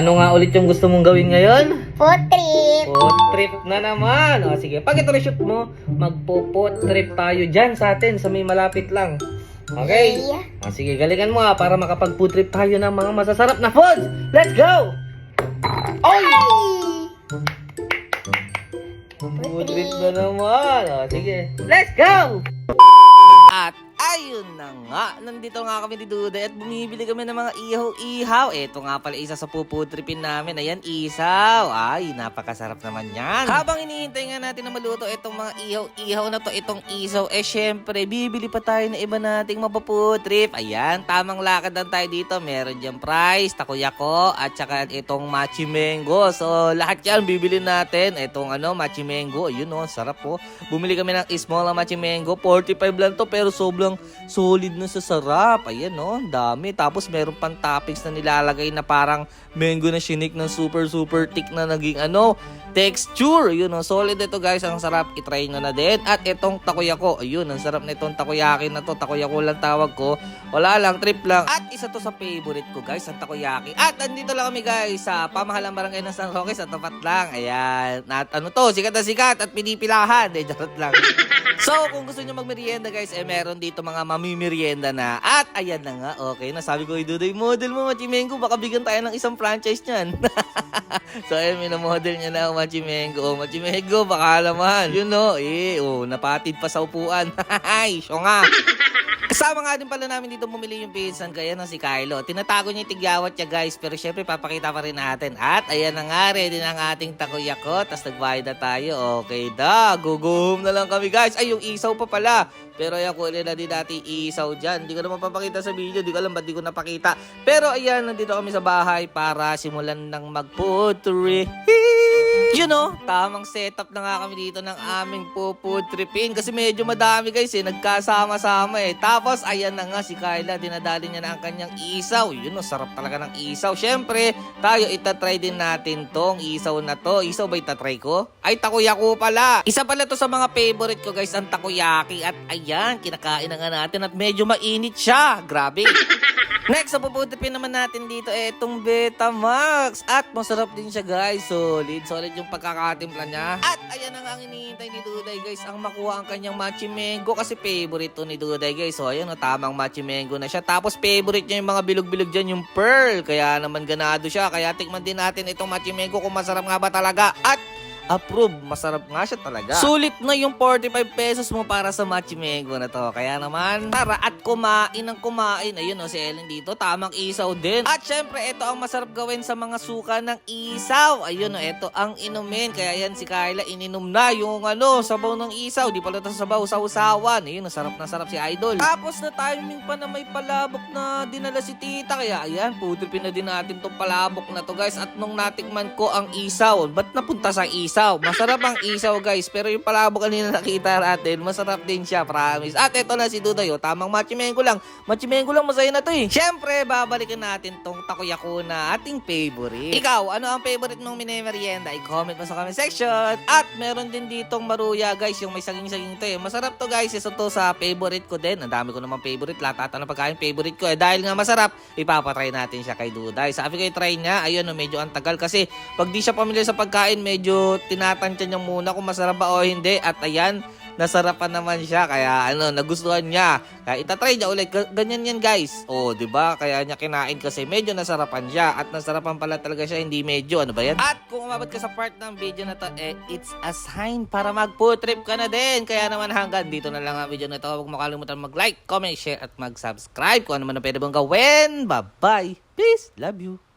Ano nga ulit yung gusto mong gawin ngayon? Food trip. Food trip na naman. O sige, pag ito reshoot mo, magpo-food trip tayo dyan sa atin sa may malapit lang. Okay? Yeah. O sige, galingan mo ha para makapag-food trip tayo ng mga masasarap na foods. Let's go! Oy! Food trip na naman. O sige, let's go! Na nga, nandito nga kami ni Duday at bumibili kami ng mga ihaw-ihaw. Ito nga pala isa sa puputripin namin. Ayan, isaw. Ay, napakasarap naman yan. Habang iniintay nga natin na maluto itong mga ihaw-ihaw na to, itong isaw, eh syempre, bibili pa tayo ng iba nating mapaputrip. Ayan, tamang lakad lang tayo dito. Meron dyan price, takoyako, at saka itong machimengo. So, lahat yan bibili natin. Itong ano, machimengo. Ayun oh, sarap po. Bumili kami ng small na machimengo. 45 lang to, pero sobrang solid na sa sarap. Ayan no, dami. Tapos meron pang toppings na nilalagay na parang mango na shinik ng super super thick na naging ano, texture. Yun no, solid ito guys. Ang sarap. I-try nyo na din. At itong takoyako. Ayun, ang sarap na itong takoyaki na to. Takoyako lang tawag ko. Wala lang, trip lang. At isa to sa favorite ko guys, ang takoyaki. At andito lang kami guys sa pamahalang barangay ng San Roque sa tapat lang. Ayan. At ano to, sikat na sikat at pinipilahan. Eh, charot lang. So, kung gusto nyo magmerienda guys, eh meron dito mga mamimerienda na. At ayan na nga, okay na. Sabi ko, Dudoy, model mo, Machimengo. Baka bigyan tayo ng isang franchise niyan. so, ayun, minamodel niya na, Machimengo. Oh, Machimengo, baka naman. Yun no, eh, oh, napatid pa sa upuan. Ay, siya nga. Kasama nga din pala namin dito bumili yung pinsan kaya na si Kylo. Tinatago niya yung tigyawat niya guys pero syempre papakita pa rin natin. At ayan na nga ready na ang ating takoyako. Tapos nagbayad na tayo. Okay da. Guguhom na lang kami guys. Ay yung isaw pa pala. Pero ayan kunin na din natin isaw dyan. Hindi ko naman papakita sa video. Hindi ko alam ba't di ko napakita. Pero ayan nandito kami sa bahay para simulan ng magputri. You know, tamang setup na nga kami dito ng aming puputripin kasi medyo madami guys eh, nagkasama-sama eh. Tapos ayan na nga si Kyla, dinadali niya na ang kanyang isaw. Yun know, sarap talaga ng isaw. Syempre, tayo itatry din natin tong isaw na to. Isaw ba itatry ko? Ay, takoyako pala. Isa pala to sa mga favorite ko guys, ang takoyaki. At ayan, kinakain na nga natin at medyo mainit siya. Grabe. Next, puputipin naman natin dito eh, itong Betamax. At masarap din siya guys. Solid. Solid yung pagkakatimpla niya. At ayan ang ang iniintay ni Duday guys. Ang makuha ang kanyang machimengo kasi favorite to ni Duday guys. So ayan o, tamang machimengo na siya. Tapos favorite niya yung mga bilog-bilog dyan, yung pearl. Kaya naman ganado siya. Kaya tikman din natin itong machimengo kung masarap nga ba talaga. At approve. Masarap nga siya talaga. Sulit na yung 45 pesos mo para sa Machimengo na to. Kaya naman, tara at kumain ng kumain. Ayun o, si Ellen dito, tamang isaw din. At syempre, ito ang masarap gawin sa mga suka ng isaw. Ayun o, ito ang inumin. Kaya yan si Kyla, ininom na yung ano, sabaw ng isaw. Di pala ito sabaw, sausawan. Ayun, nasarap na sarap si Idol. Tapos na timing pa na may palabok na dinala si Tita. Kaya ayan, putripin na din natin tong palabok na to guys. At nung natikman ko ang isaw, ba't napunta sa isaw? Masarap ang isaw guys, pero yung palabok kanina nakita natin, masarap din siya, promise. At ito na si Dudoy, oh, tamang machimengo lang. Machimengo lang, masaya na to eh. Siyempre, babalikan natin tong takoyako na ating favorite. Ikaw, ano ang favorite mong mini-merienda? I-comment mo sa comment section. At meron din ditong maruya guys, yung may saging-saging to eh. Masarap to guys, isa to sa favorite ko din. Ang dami ko naman favorite, lahat ng pagkain favorite ko eh. Dahil nga masarap, ipapatry natin siya kay Duday. Sabi ko i-try niya, ayun, no, medyo ang tagal kasi pag di siya pamilya sa pagkain, medyo tinatansya niya muna kung masarap ba o hindi. At ayan, nasarapan naman siya. Kaya ano, nagustuhan niya. Kaya itatry niya ulit. Ga- Ganyan yan guys. O, di ba? Kaya niya kinain kasi medyo nasarapan siya. At nasarapan pala talaga siya, hindi medyo. Ano ba yan? At kung umabot ka sa part ng video na to, eh, it's a sign para mag-food trip ka na din. Kaya naman hanggang dito na lang ang video na to. Huwag mo kalimutan mag-like, comment, share, at mag-subscribe kung ano man ang pwede mong gawin. Bye-bye. Peace. Love you.